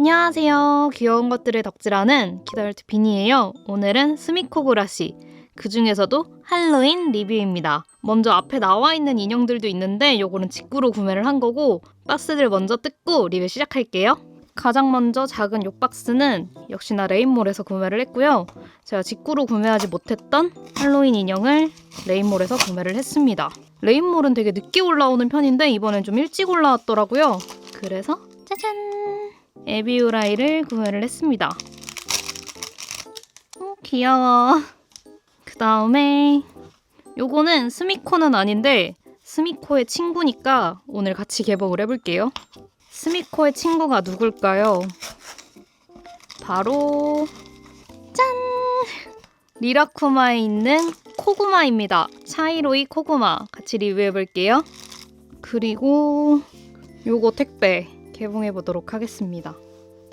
안녕하세요. 귀여운 것들을 덕질하는 키더얼트 비니예요. 오늘은 스미코그라시, 그 중에서도 할로윈 리뷰입니다. 먼저 앞에 나와 있는 인형들도 있는데 요거는 직구로 구매를 한 거고 박스들 먼저 뜯고 리뷰 시작할게요. 가장 먼저 작은 요 박스는 역시나 레인몰에서 구매를 했고요. 제가 직구로 구매하지 못했던 할로윈 인형을 레인몰에서 구매를 했습니다. 레인몰은 되게 늦게 올라오는 편인데 이번엔 좀 일찍 올라왔더라고요. 그래서! 에비우라이를 구매를 했습니다. 어, 귀여워. 그 다음에 요거는 스미코는 아닌데 스미코의 친구니까 오늘 같이 개봉을 해볼게요. 스미코의 친구가 누굴까요? 바로 짠! 리라쿠마에 있는 코구마입니다. 차이로이 코구마 같이 리뷰해볼게요. 그리고 요거 택배 개봉해 보도록 하겠습니다.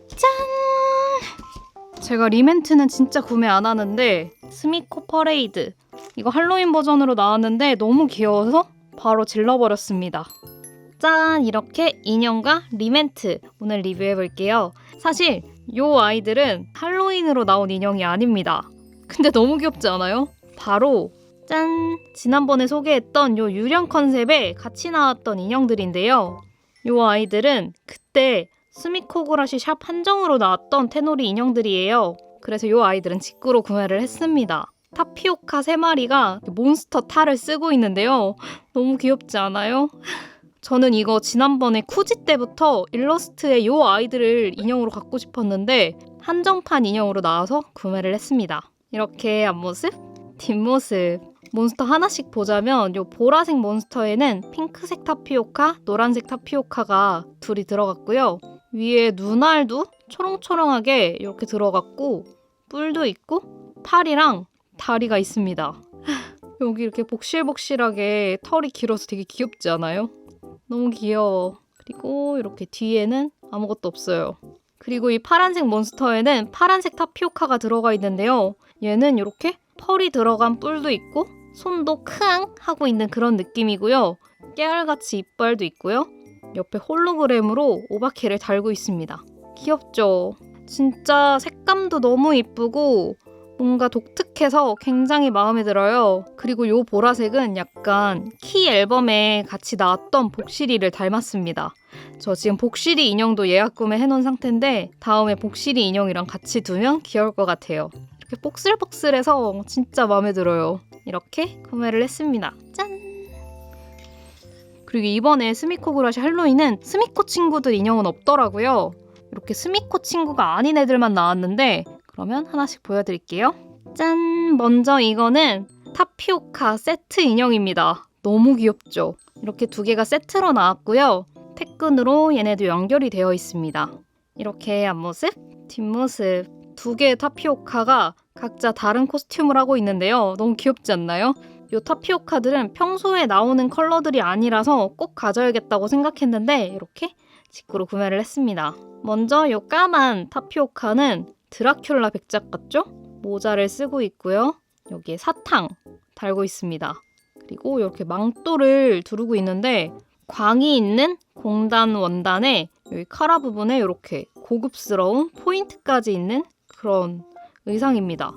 짠! 제가 리멘트는 진짜 구매 안 하는데 스미코 퍼레이드 이거 할로윈 버전으로 나왔는데 너무 귀여워서 바로 질러버렸습니다. 짠! 이렇게 인형과 리멘트 오늘 리뷰해 볼게요. 사실 요 아이들은 할로윈으로 나온 인형이 아닙니다. 근데 너무 귀엽지 않아요? 바로 짠! 지난번에 소개했던 요 유령 컨셉에 같이 나왔던 인형들인데요. 요 아이들은 그때 스미코그라시 샵 한정으로 나왔던 테노리 인형들이에요. 그래서 요 아이들은 직구로 구매를 했습니다. 타피오카 3마리가 몬스터 탈을 쓰고 있는데요. 너무 귀엽지 않아요? 저는 이거 지난번에 쿠지 때부터 일러스트에 요 아이들을 인형으로 갖고 싶었는데 한정판 인형으로 나와서 구매를 했습니다. 이렇게 앞모습, 뒷모습, 몬스터 하나씩 보자면 요 보라색 몬스터에는 핑크색 타피오카, 노란색 타피오카가 둘이 들어갔고요. 위에 눈알도 초롱초롱하게 이렇게 들어갔고 뿔도 있고 팔이랑 다리가 있습니다. 여기 이렇게 복실복실하게 털이 길어서 되게 귀엽지 않아요? 너무 귀여워. 그리고 이렇게 뒤에는 아무것도 없어요. 그리고 이 파란색 몬스터에는 파란색 타피오카가 들어가 있는데요. 얘는 이렇게 펄이 들어간 뿔도 있고 손도 크앙 하고 있는 그런 느낌이고요. 깨알같이 이빨도 있고요. 옆에 홀로그램으로 오바케를 달고 있습니다. 귀엽죠? 진짜 색감도 너무 이쁘고 뭔가 독특해서 굉장히 마음에 들어요. 그리고 요 보라색은 약간 키 앨범에 같이 나왔던 복실이를 닮았습니다. 저 지금 복실이 인형도 예약 구매해 놓은 상태인데 다음에 복실이 인형이랑 같이 두면 귀여울 것 같아요. 이렇게 복슬복슬해서 진짜 마음에 들어요. 이렇게 구매를 했습니다. 짠! 그리고 이번에 스미코 그라시 할로윈은 스미코 친구들 인형은 없더라고요. 이렇게 스미코 친구가 아닌 애들만 나왔는데 그러면 하나씩 보여드릴게요. 짠! 먼저 이거는 타피오카 세트 인형입니다. 너무 귀엽죠? 이렇게 두 개가 세트로 나왔고요. 태끈으로 얘네도 연결이 되어 있습니다. 이렇게 앞모습, 뒷모습 두 개의 타피오카가 각자 다른 코스튬을 하고 있는데요. 너무 귀엽지 않나요? 이 타피오카들은 평소에 나오는 컬러들이 아니라서 꼭 가져야겠다고 생각했는데 이렇게 직구로 구매를 했습니다. 먼저 이 까만 타피오카는 드라큘라 백작 같죠? 모자를 쓰고 있고요. 여기에 사탕 달고 있습니다. 그리고 이렇게 망토를 두르고 있는데 광이 있는 공단 원단에 여기 카라 부분에 이렇게 고급스러운 포인트까지 있는 그런 의상입니다.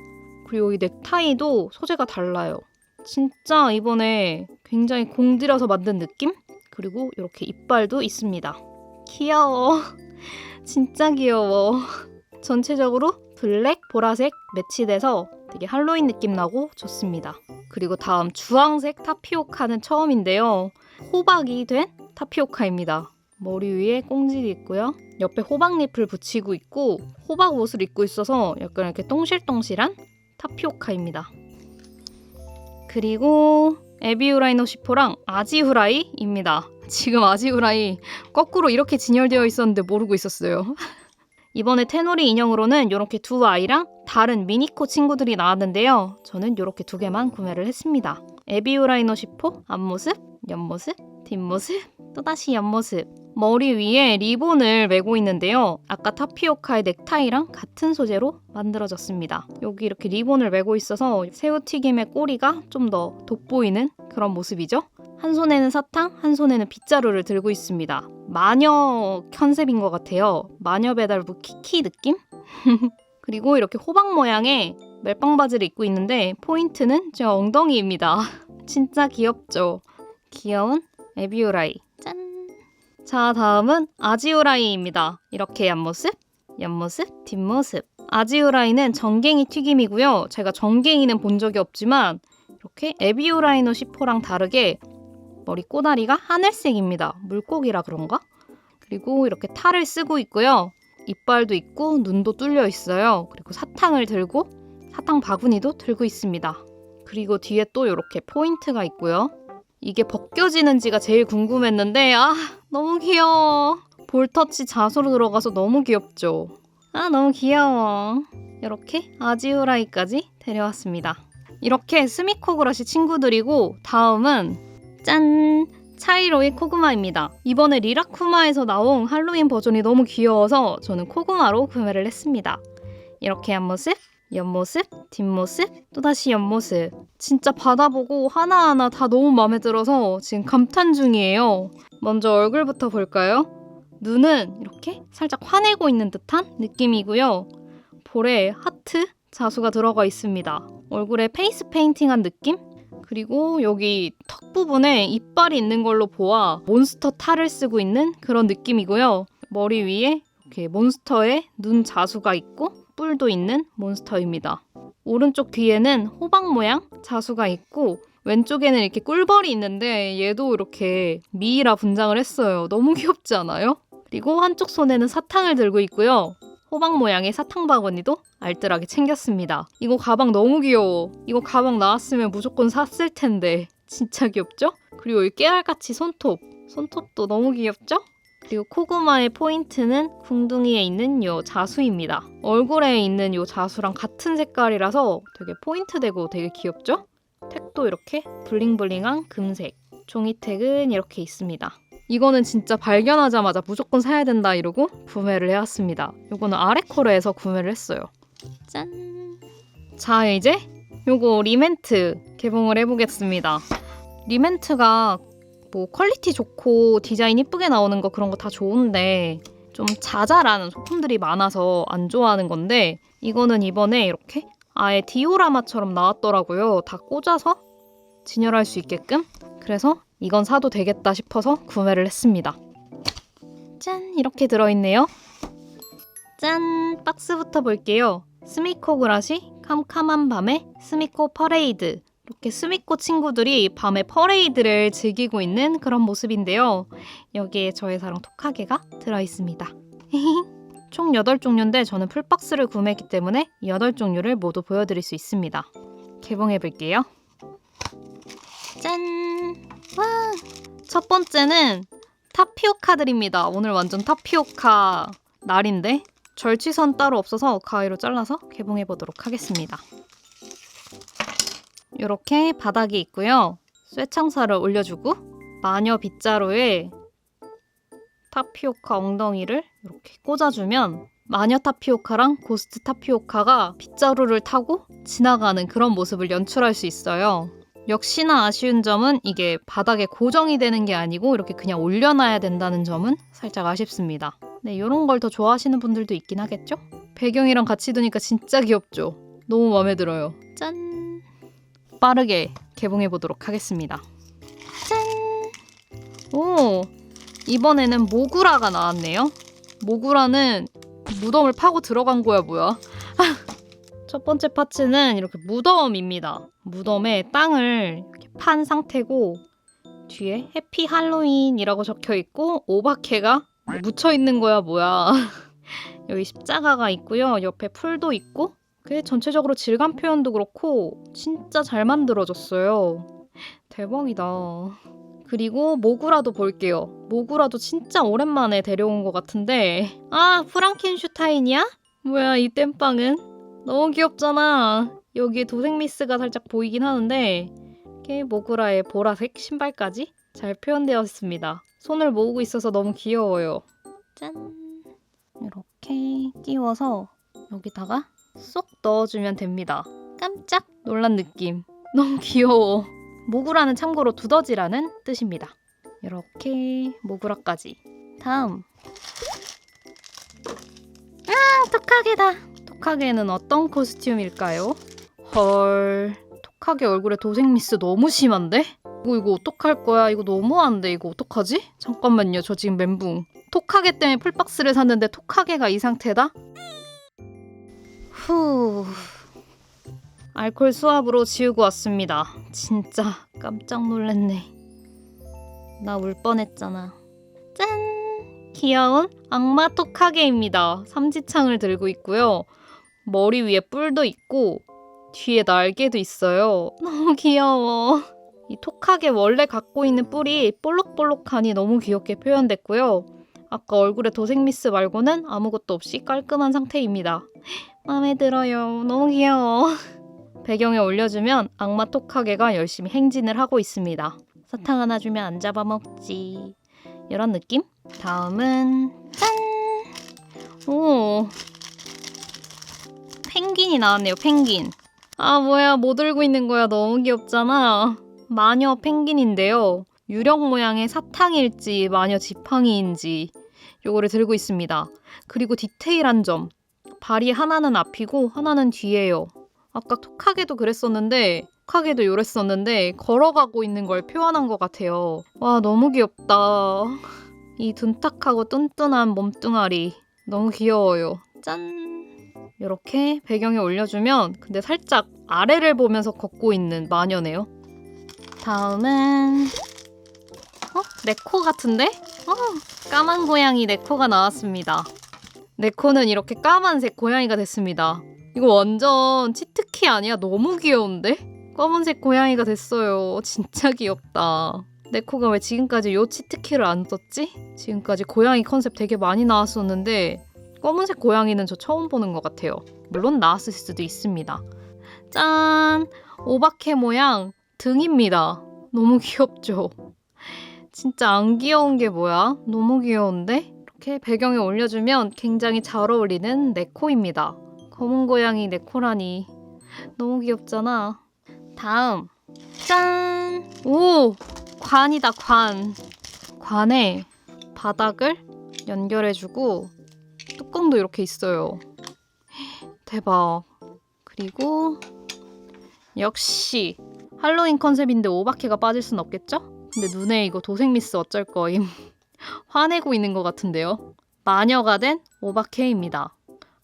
그리고 이 넥타이도 소재가 달라요. 진짜 이번에 굉장히 공들여서 만든 느낌? 그리고 이렇게 이빨도 있습니다. 귀여워. 진짜 귀여워. 전체적으로 블랙, 보라색 매치돼서 되게 할로윈 느낌 나고 좋습니다. 그리고 다음 주황색 타피오카는 처음인데요. 호박이 된 타피오카입니다. 머리 위에 꽁질이 있고요. 옆에 호박잎을 붙이고 있고 호박 옷을 입고 있어서 약간 이렇게 똥실똥실한 타피오카입니다. 그리고 에비우라이노 시포랑 아지후라이입니다. 지금 아지후라이 거꾸로 이렇게 진열되어 있었는데 모르고 있었어요. 이번에 테노리 인형으로는 이렇게 두 아이랑 다른 미니코 친구들이 나왔는데요. 저는 이렇게 두 개만 구매를 했습니다. 에비우라이노 시포 앞모습, 옆모습, 뒷모습, 또다시 옆모습. 머리 위에 리본을 메고 있는데요. 아까 타피오카의 넥타이랑 같은 소재로 만들어졌습니다. 여기 이렇게 리본을 메고 있어서 새우튀김의 꼬리가 좀 더 돋보이는 그런 모습이죠. 한 손에는 사탕, 한 손에는 빗자루를 들고 있습니다. 마녀 컨셉인 것 같아요. 마녀 배달부 키키 느낌? 그리고 이렇게 호박 모양의 멜빵 바지를 입고 있는데 포인트는 제 엉덩이입니다. 진짜 귀엽죠? 귀여운 에비오라이. 짠. 자, 다음은 아지오라이입니다. 이렇게 옆모습, 옆모습, 뒷모습. 아지오라이는 정갱이 튀김이고요. 제가 정갱이는 본 적이 없지만 이렇게 에비오라이노 시포랑 다르게 머리 꼬다리가 하늘색입니다. 물고기라 그런가? 그리고 이렇게 탈을 쓰고 있고요. 이빨도 있고 눈도 뚫려 있어요. 그리고 사탕을 들고 사탕 바구니도 들고 있습니다. 그리고 뒤에 또 이렇게 포인트가 있고요. 이게 벗겨지는지가 제일 궁금했는데 아 너무 귀여워. 볼터치 자수로 들어가서 너무 귀엽죠. 아 너무 귀여워. 이렇게 아지우라이까지 데려왔습니다. 이렇게 스미코그러시 친구들이고 다음은 짠! 차이로의 코그마입니다. 이번에 리라쿠마에서 나온 할로윈 버전이 너무 귀여워서 저는 코그마로 구매를 했습니다. 이렇게 앞모습, 옆모습, 뒷모습, 또다시 옆모습. 진짜 받아보고 하나하나 다 너무 마음에 들어서 지금 감탄 중이에요. 먼저 얼굴부터 볼까요? 눈은 이렇게 살짝 화내고 있는 듯한 느낌이고요. 볼에 하트, 자수가 들어가 있습니다. 얼굴에 페이스 페인팅한 느낌? 그리고 여기 턱 부분에 이빨이 있는 걸로 보아 몬스터 탈을 쓰고 있는 그런 느낌이고요. 머리 위에 이렇게 몬스터의 눈 자수가 있고 뿔도 있는 몬스터입니다. 오른쪽 뒤에는 호박 모양 자수가 있고 왼쪽에는 이렇게 꿀벌이 있는데 얘도 이렇게 미이라 분장을 했어요. 너무 귀엽지 않아요? 그리고 한쪽 손에는 사탕을 들고 있고요. 호박 모양의 사탕 바구니도 알뜰하게 챙겼습니다. 이거 가방 너무 귀여워. 이거 가방 나왔으면 무조건 샀을 텐데. 진짜 귀엽죠? 그리고 이 깨알같이 손톱. 손톱도 너무 귀엽죠? 그리고 코그마의 포인트는 궁둥이에 있는 요 자수입니다. 얼굴에 있는 요 자수랑 같은 색깔이라서 되게 포인트 되고 되게 귀엽죠? 택도 이렇게 블링블링한 금색. 종이택은 이렇게 있습니다. 이거는 진짜 발견하자마자 무조건 사야 된다 이러고 구매를 해왔습니다. 이거는 아레코르에서 구매를 했어요. 짠. 자 이제 요거 리멘트 개봉을 해보겠습니다. 리멘트가 뭐 퀄리티 좋고 디자인 이쁘게 나오는 거 그런 거 다 좋은데 좀 자잘한 소품들이 많아서 안 좋아하는 건데 이거는 이번에 이렇게 아예 디오라마처럼 나왔더라고요. 다 꽂아서 진열할 수 있게끔. 그래서 이건 사도 되겠다 싶어서 구매를 했습니다. 짠! 이렇게 들어있네요. 짠! 박스부터 볼게요. 스미코 그라시 캄캄한 밤의 스미코 퍼레이드. 이렇게 스미코 친구들이 밤에 퍼레이드를 즐기고 있는 그런 모습인데요. 여기에 저의 사랑 토카게가 들어있습니다. 총 8종류인데 저는 풀박스를 구매했기 때문에 8종류를 모두 보여드릴 수 있습니다. 개봉해볼게요. 짠! 와! 첫 번째는 타피오카들입니다. 오늘 완전 타피오카 날인데 절취선 따로 없어서 가위로 잘라서 개봉해 보도록 하겠습니다. 이렇게 바닥이 있고요. 쇠창살을 올려주고 마녀 빗자루에 타피오카 엉덩이를 이렇게 꽂아주면 마녀 타피오카랑 고스트 타피오카가 빗자루를 타고 지나가는 그런 모습을 연출할 수 있어요. 역시나 아쉬운 점은 이게 바닥에 고정이 되는 게 아니고 이렇게 그냥 올려놔야 된다는 점은 살짝 아쉽습니다. 네, 이런 걸 더 좋아하시는 분들도 있긴 하겠죠? 배경이랑 같이 두니까 진짜 귀엽죠? 너무 마음에 들어요. 짠! 빠르게 개봉해 보도록 하겠습니다. 짠! 오! 이번에는 모구라가 나왔네요. 모구라는 무덤을 파고 들어간 거야, 뭐야? 첫 번째 파츠는 이렇게 무덤입니다. 무덤에 땅을 이렇게 판 상태고 뒤에 해피 할로윈이라고 적혀 있고 오바케가 묻혀 있는 거야 뭐야. 여기 십자가가 있고요. 옆에 풀도 있고 그 전체적으로 질감 표현도 그렇고 진짜 잘 만들어졌어요. 대박이다. 그리고 모구라도 볼게요. 모구라도 진짜 오랜만에 데려온 것 같은데 아 프랑켄슈타인이야? 뭐야 이 땜빵은? 너무 귀엽잖아. 여기에 도색 미스가 살짝 보이긴 하는데 이렇게 모구라의 보라색 신발까지 잘 표현되어 있습니다. 손을 모으고 있어서 너무 귀여워요. 짠! 이렇게 끼워서 여기다가 쏙 넣어주면 됩니다. 깜짝 놀란 느낌. 너무 귀여워. 모구라는 참고로 두더지라는 뜻입니다. 이렇게 모구라까지 다음. 아, 톡하게다. 톡하게는 어떤 코스튬일까요? 헐. 톡하게 얼굴에 도색 미스 너무 심한데? 이거 이거 어떡할 거야? 이거 너무한데 이거 어떡하지? 잠깐만요. 저 지금 멘붕. 톡하게 때문에 풀박스를 샀는데 톡하게가 이 상태다? 후. 알콜 수압으로 지우고 왔습니다. 진짜 깜짝 놀랐네. 나 울 뻔했잖아. 짠! 귀여운 악마 톡하게입니다. 삼지창을 들고 있고요. 머리 위에 뿔도 있고 뒤에 날개도 있어요. 너무 귀여워. 이 톡하게 원래 갖고 있는 뿔이 볼록볼록하니 너무 귀엽게 표현됐고요. 아까 얼굴에 도색 미스 말고는 아무것도 없이 깔끔한 상태입니다. 마음에 들어요. 너무 귀여워. 배경에 올려주면 악마 톡하게가 열심히 행진을 하고 있습니다. 사탕 하나 주면 안 잡아먹지. 이런 느낌? 다음은 짠! 오 펭귄이 나왔네요. 펭귄. 아 뭐야 뭐 들고 있는 거야 너무 귀엽잖아. 마녀 펭귄인데요. 유령 모양의 사탕일지 마녀 지팡이인지 요거를 들고 있습니다. 그리고 디테일한 점. 발이 하나는 앞이고 하나는 뒤에요. 아까 톡하게도 그랬었는데 톡하게도 요랬었는데 걸어가고 있는 걸 표현한 것 같아요. 와 너무 귀엽다. 이 둔탁하고 뚠뚠한 몸뚱아리 너무 귀여워요. 짠. 이렇게 배경에 올려주면 근데 살짝 아래를 보면서 걷고 있는 마녀네요. 다음은 어? 네코 같은데? 어, 까만 고양이 네코가 나왔습니다. 네코는 이렇게 까만색 고양이가 됐습니다. 이거 완전 치트키 아니야? 너무 귀여운데? 검은색 고양이가 됐어요. 진짜 귀엽다. 네코가 왜 지금까지 요 치트키를 안 썼지? 지금까지 고양이 컨셉 되게 많이 나왔었는데 검은색 고양이는 저 처음 보는 것 같아요. 물론 나왔을 수도 있습니다. 짠! 오바케 모양 등입니다. 너무 귀엽죠? 진짜 안 귀여운 게 뭐야? 너무 귀여운데? 이렇게 배경에 올려주면 굉장히 잘 어울리는 네코입니다. 검은 고양이 네코라니. 너무 귀엽잖아. 다음. 짠! 오! 관이다, 관. 관에 바닥을 연결해주고 뚜껑도 이렇게 있어요. 대박. 그리고 역시 할로윈 컨셉인데 오바케가 빠질 순 없겠죠? 근데 눈에 이거 도색 미스 어쩔 거임. 화내고 있는 것 같은데요. 마녀가 된 오바케입니다.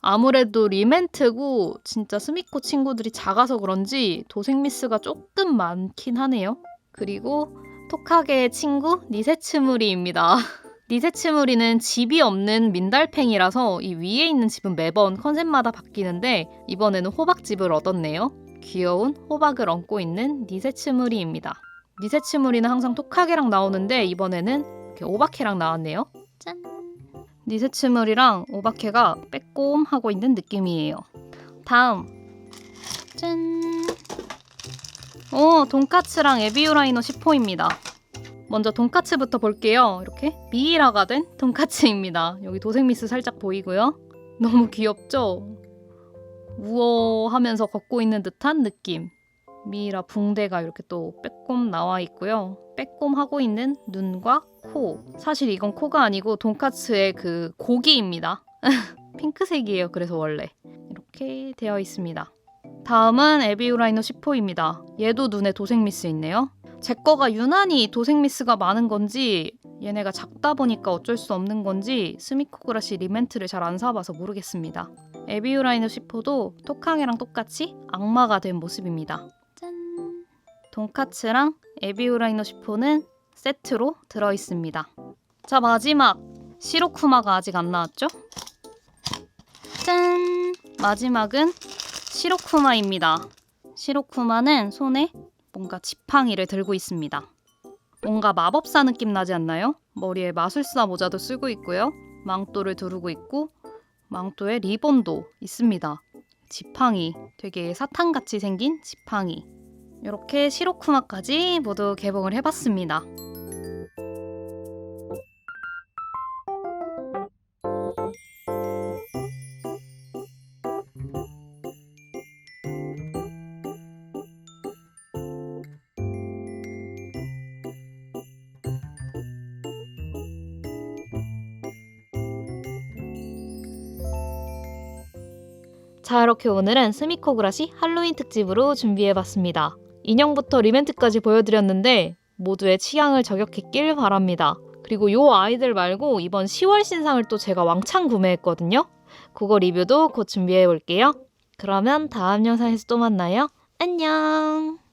아무래도 리멘트고 진짜 스미코 친구들이 작아서 그런지 도색 미스가 조금 많긴 하네요. 그리고 톡하게의 친구 니세츠무리입니다. 니세츠무리는 집이 없는 민달팽이라서 이 위에 있는 집은 매번 컨셉마다 바뀌는데 이번에는 호박집을 얻었네요. 귀여운 호박을 얹고 있는 니세츠무리입니다. 니세츠무리는 항상 톡하게랑 나오는데 이번에는 이렇게 오바케랑 나왔네요. 짠. 니세츠무리랑 오바케가 빼꼼하고 있는 느낌이에요. 다음. 짠. 오, 돈까츠랑 에비유라이너 10호입니다. 먼저 돈까츠부터 볼게요. 이렇게 미이라가 된 돈까츠입니다. 여기 도색미스 살짝 보이고요. 너무 귀엽죠? 우어 하면서 걷고 있는 듯한 느낌. 미이라 붕대가 이렇게 또 빼꼼 나와 있고요. 빼꼼하고 있는 눈과 코. 사실 이건 코가 아니고 돈까츠의 그 고기입니다. 핑크색이에요. 그래서 원래 이렇게 되어 있습니다. 다음은 에비우라이너 10호입니다. 얘도 눈에 도색 미스 있네요. 제 거가 유난히 도색 미스가 많은 건지 얘네가 작다 보니까 어쩔 수 없는 건지 스미코그라시 리멘트를 잘 안 사봐서 모르겠습니다. 에비우라이너 10호도 톡항이랑 똑같이 악마가 된 모습입니다. 짠! 돈카츠랑 에비우라이너 10호는 세트로 들어있습니다. 자 마지막 시로쿠마가 아직 안 나왔죠? 짠! 마지막은 시로쿠마입니다. 시로쿠마는 손에 뭔가 지팡이를 들고 있습니다. 뭔가 마법사 느낌 나지 않나요? 머리에 마술사 모자도 쓰고 있고요. 망토를 두르고 있고 망토에 리본도 있습니다. 지팡이, 되게 사탕같이 생긴 지팡이. 이렇게 시로쿠마까지 모두 개봉을 해봤습니다. 자, 이렇게 오늘은 스미코그라시 할로윈 특집으로 준비해봤습니다. 인형부터 리멘트까지 보여드렸는데 모두의 취향을 저격했길 바랍니다. 그리고 요 아이들 말고 이번 10월 신상을 또 제가 왕창 구매했거든요. 그거 리뷰도 곧 준비해 볼게요. 그러면 다음 영상에서 또 만나요. 안녕!